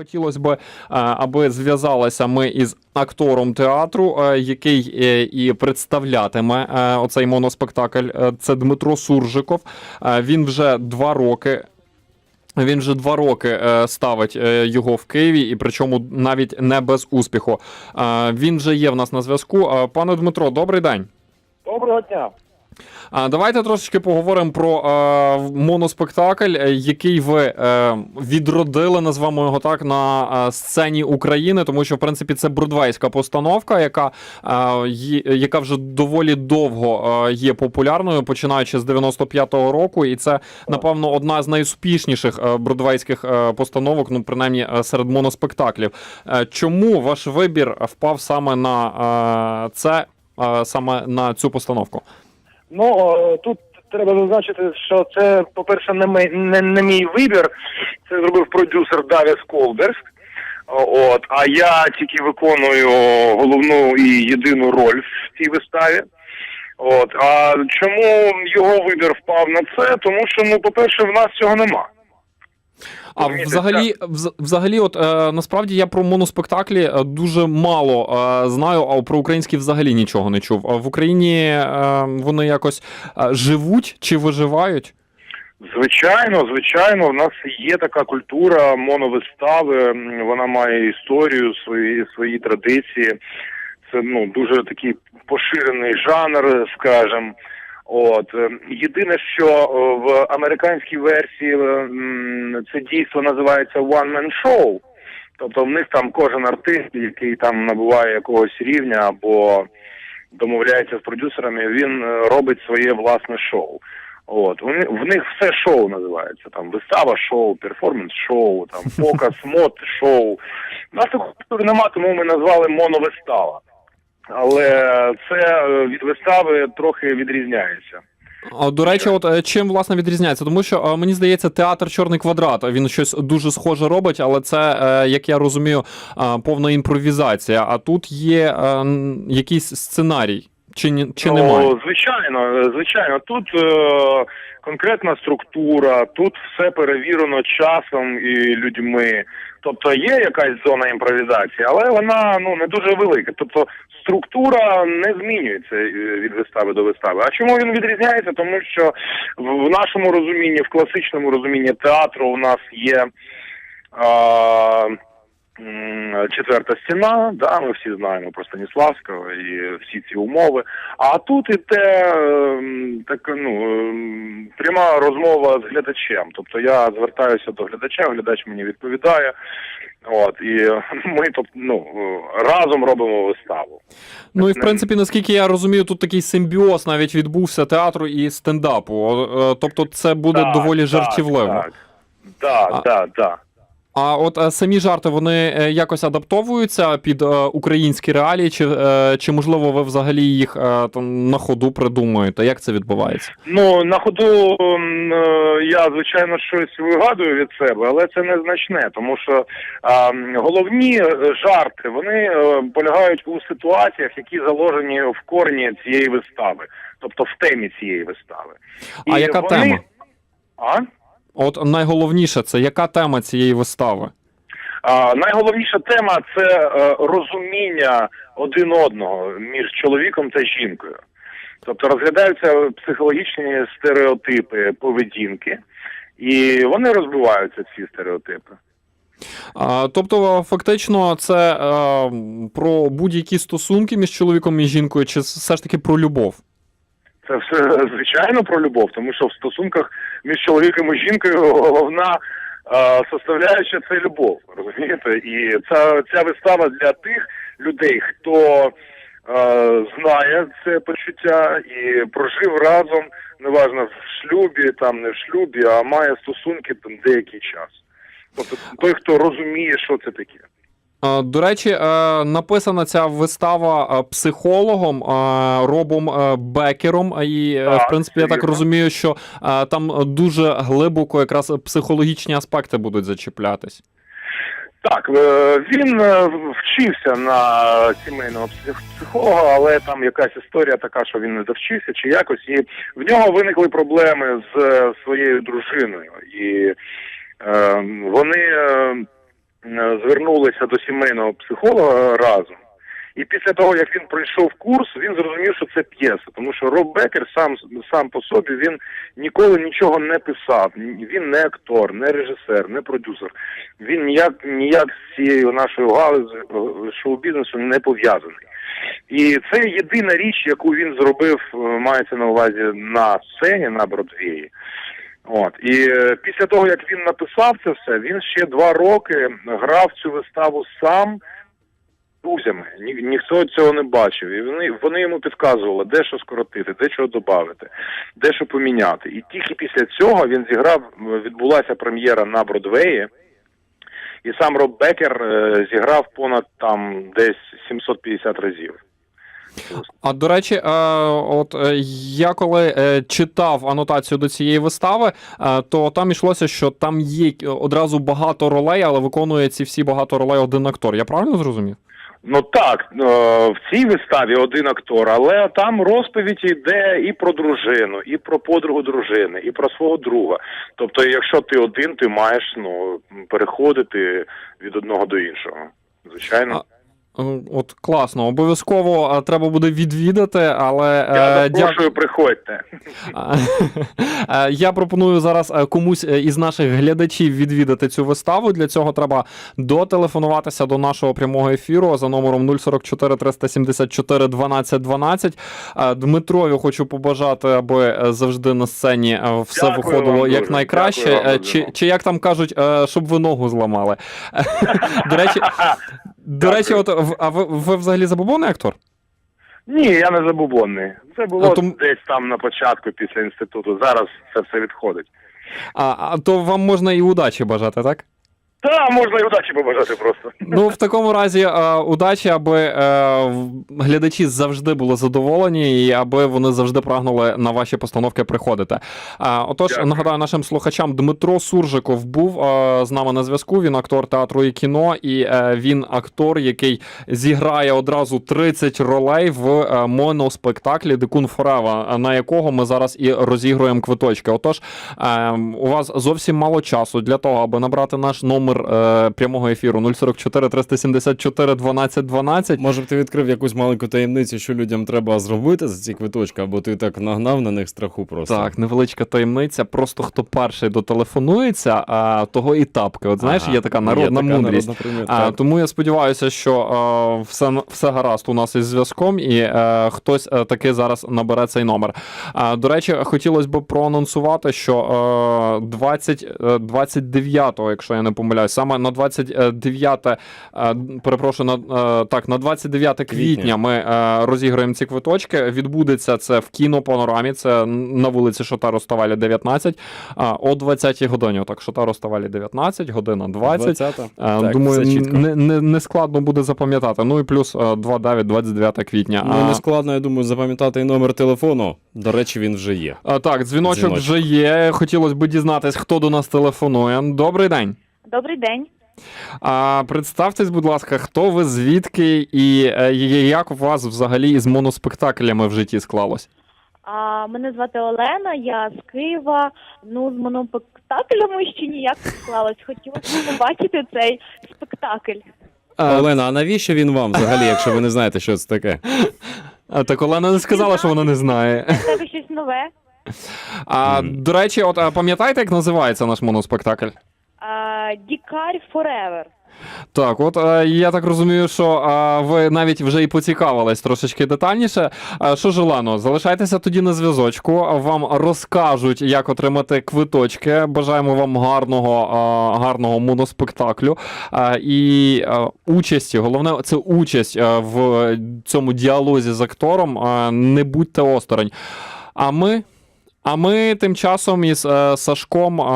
Хотілося б, е, аби зв'язалися ми із актором театру, е, який е, і представлятиме оцей моноспектакль. Це Дмитро Суржиков. Він вже два роки. Він вже два роки ставить його в Києві, і причому навіть не без успіху. Він вже є в нас на зв'язку. Пане Дмитро, добрий день. Доброго дня. А давайте трошечки поговоримо про е, моноспектакль, е, який ви е, відродили, назвемо його так, на е, сцені України, тому що в принципі це бродвейська постановка, яка, е, яка вже доволі довго е, є популярною, починаючи з 95-го року, і це напевно одна з найуспішніших бродвейських постановок, ну принаймні серед моноспектаклів. Чому ваш вибір впав саме на це, саме на цю постановку? Ну тут треба зазначити, що це, по-перше, не, мій- не, не мій вибір. Це зробив продюсер Давіс Колберс. От, а я тільки виконую головну і єдину роль в цій виставі. От, а чому його вибір впав на це? Тому що, ну, по-перше, в нас цього нема. А взагалі, взагалі, от е, насправді я про моноспектаклі е, дуже мало е, знаю, а про українські взагалі нічого не чув. А в Україні е, вони якось е, живуть чи виживають? Звичайно, звичайно, в нас є така культура моновистави. Вона має історію, свої свої традиції. Це ну дуже такий поширений жанр, скажем. От єдине, що е, в американській версії е, це дійство називається one man show. Тобто в них там кожен артист, який там набуває якогось рівня або домовляється з продюсерами, він е, робить своє власне шоу. От вони в них все шоу називається там вистава шоу, перформанс шоу, там показ мод шоу. У нас такої культури нема, тому ми назвали моновистава. Але це е, від вистави трохи відрізняється. До речі, от е, чим власне відрізняється? Тому що е, мені здається, театр Чорний квадрат він щось дуже схоже робить, але це, як я розумію, повна імпровізація. А тут є якийсь сценарій, чи ні- чи немає? Ну, звичайно, звичайно, тут е, конкретна структура, тут все перевірено часом і людьми. Тобто є якась зона імпровізації, але вона ну не дуже велика. Тобто структура не змінюється е, від вистави до вистави. А чому він відрізняється? Тому що в, нашому розумінні, в класичному розумінні театру, у нас є. Е, Четверта стіна, да, ми всі знаємо про Станіславського і всі ці умови. А тут іде ем, така ну ем, пряма розмова з глядачем. Тобто я звертаюся до глядача, глядач мені відповідає. От і ми тобто, ну разом робимо виставу. Ну і в принципі, наскільки я розумію, тут такий симбіоз навіть відбувся театру і стендапу. Е, Тобто, це буде Так, доволі так, жартівливо. Так, так, А- так, так. А от е, самі жарти вони е, якось адаптовуються під е, українські реалії, чи, чи можливо ви взагалі їх там на ходу придумуєте? Як це відбувається? Ну на ходу я звичайно щось вигадую від себе, але це незначне, тому що а, головні жарти вони полягають у ситуаціях, які заложені в корні цієї вистави, тобто в темі цієї вистави. А яка тема? А? От найголовніше це яка тема цієї вистави? А, найголовніша тема це е, розуміння один одного між чоловіком та жінкою. Тобто розглядаються психологічні стереотипи поведінки, і вони розбиваються ці стереотипи. А, тобто, фактично, це е, про будь-які стосунки між чоловіком і жінкою, чи все ж таки про любов? Це все звичайно про любов, тому що в стосунках між чоловіком і жінкою головна е, составляюча це любов. Розумієте? І ця, ця вистава для тих людей, хто е, знає це почуття і прожив разом, неважно в шлюбі, там не в шлюбі, а має стосунки там деякий час. Тобто той, хто розуміє, що це таке. Е, До речі, е, написана ця вистава е, психологом Робом Бекером. І, Так, в принципі, я так розумію, що там дуже глибоко якраз психологічні аспекти будуть зачіплятись. Так, він вчився на сімейного психолога, але там якась історія така, що він не довчився чи якось, і в нього виникли проблеми з своєю дружиною. І е, вони е, е, звернулися до сімейного психолога разом. І після того, як він пройшов курс, він зрозумів, що це п'єса, тому що Роб Бекер сам сам по собі він ніколи нічого не писав. Він не актор, не режисер, не продюсер. Він ніяк ніяк з цією нашою галузю е, шоу-бізнесу не пов'язаний. І це єдина річ, яку він зробив, е, мається на увазі на сцені на Бродвеї. От і е, після того, як він написав це все, він ще два роки грав цю виставу сам друзями. Ні, ніхто цього не бачив. І вони, вони йому підказували, де що скоротити, де що додати, де що поміняти. І тільки після цього він зіграв, відбулася прем'єра на Бродвеї. І сам Роб Бекер е, зіграв понад там десь 750 разів. А до речі, е, от е, я коли е, читав анотацію до цієї вистави, е, то там йшлося, що там є одразу багато ролей, але виконує ці всі багато ролей один актор. Я правильно зрозумів? Ну так, в цій виставі один актор, але там розповідь йде і про дружину, і про подругу дружини, і про свого друга. Тобто, якщо ти один, ти маєш ну переходити від одного до іншого. Звичайно. Е, От класно, обов'язково е, треба буде відвідати, але Я е, запрошую, приходьте. Е, Я пропоную зараз е, комусь е, із наших глядачів відвідати цю виставу. Для цього треба дотелефонуватися до нашого прямого ефіру за номером 044 374 12 12. Е, Дмитрові хочу побажати, аби е, завжди на сцені е, все Дякую виходило як дуже. найкраще. Дякую Е. Чи, чи як там кажуть, е, щоб ви ногу зламали. До речі, до речі, от в- а ви, ви взагалі забобонний актор? Ні, я не забубонний. Це було А то- десь там на початку після інституту. Зараз це все відходить. А, а то вам можна і удачі бажати, так? Та можна і удачі побажати просто. Ну, в такому разі, е, удачі, аби е, глядачі завжди були задоволені, і аби вони завжди прагнули на ваші постановки приходити. Е, отож, Дякую. нагадаю нашим слухачам, Дмитро Суржиков був е, з нами на зв'язку. Він актор театру і кіно, і е, він актор, який зіграє одразу 30 ролей в е, моноспектаклі Дикун Форева, на якого ми зараз і розігруємо квиточки. Отож, е, у вас зовсім мало часу для того, аби набрати наш номер е, прямого ефіру 044 374 12 12. Може б ти відкрив якусь маленьку таємницю, що людям треба зробити за ці квиточки, або ти так нагнав на них страху просто. Так, невеличка таємниця. Просто хто перший дотелефонується, а, того і тапки. От знаєш, Ага, є така народна така мудрість. народна примета, А, тому я сподіваюся, що е, все, все гаразд у нас із зв'язком, і е, хтось е, таки зараз набере цей номер. А, до речі, хотілося б проанонсувати, що е, 20, е, 29-го, якщо я не помиляюсь, саме на 29, е, перепрошую, на, е, так, на 29 квітня, ми е, розіграємо ці квиточки. Відбудеться це в кінопанорамі, це на вулиці Шота Ставалі 19, а, о 20-й годині. Так, Шота Ставалі 19, година 20. 20-та? Е, Так, Думаю, не, не, не складно буде запам'ятати. Ну і плюс е, 2-9, 29 квітня. Ну, не складно, я думаю, запам'ятати і номер телефону. До речі, він вже є. так, дзвіночок, Дзвіночок. вже є. Хотілося б дізнатись, хто до нас телефонує. Добрий день. Добрий день. А, представтесь, будь ласка, хто ви, звідки і е, як у вас взагалі із моноспектаклями в житті склалось? А, мене звати Олена, я з Києва. Ну, з моноспектаклями ще ніяк не склалось. Хотілося побачити цей спектакль. А, Олена, а навіщо він вам взагалі, якщо ви не знаєте, що це таке? а, так Олена не сказала, що вона не знає. Тебе щось нове. А. До речі, от а, пам'ятаєте, як називається наш моноспектакль? А, Дікар Форевер. Так, от е, я так розумію, що е, ви навіть вже і поцікавились трошечки детальніше. Е, Що ж, Олено, залишайтеся тоді на зв'язочку. Вам розкажуть, як отримати квиточки. Бажаємо вам гарного, е, гарного моноспектаклю е, і е, участі. Головне, це участь е, в цьому діалозі з актором. Е, Не будьте осторонь. А ми. А ми тим часом із е, Сашком е,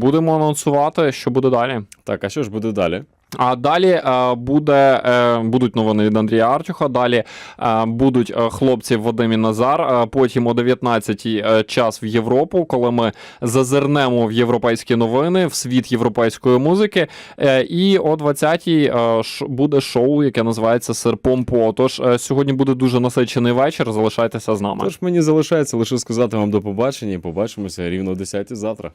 будемо анонсувати, що буде далі. Так, а що ж буде далі? А далі е, буде, е, будуть новини від Андрія Артюха. Далі е, будуть хлопці Вадим і Назар. Потім о 19-й е, час в Європу, коли ми зазирнемо в європейські новини, в світ європейської музики. І о 20-й е, ш- буде шоу, яке називається Серпом по. Тож сьогодні буде дуже насичений вечір. Залишайтеся з нами. Тож мені залишається лише сказати вам до побачення і побачимося рівно о 10 завтра.